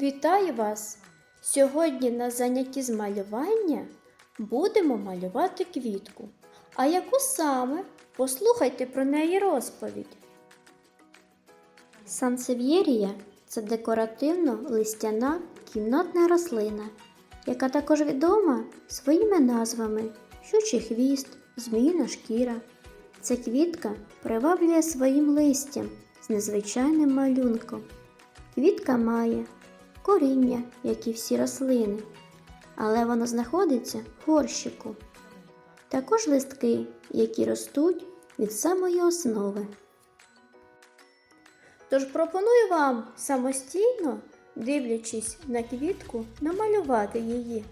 Вітаю вас! Сьогодні на занятті з малювання будемо малювати квітку. А яку саме? Послухайте про неї розповідь. Сансев'єрія це декоративно-листяна кімнатна рослина, яка також відома своїми назвами щучий хвіст, зміїна шкіра. Ця квітка приваблює своїм листям з незвичайним малюнком. Квітка має коріння, як і всі рослини, але воно знаходиться в горщику. Також листки, які ростуть від самої основи. Тож пропоную вам самостійно, дивлячись на квітку, намалювати її.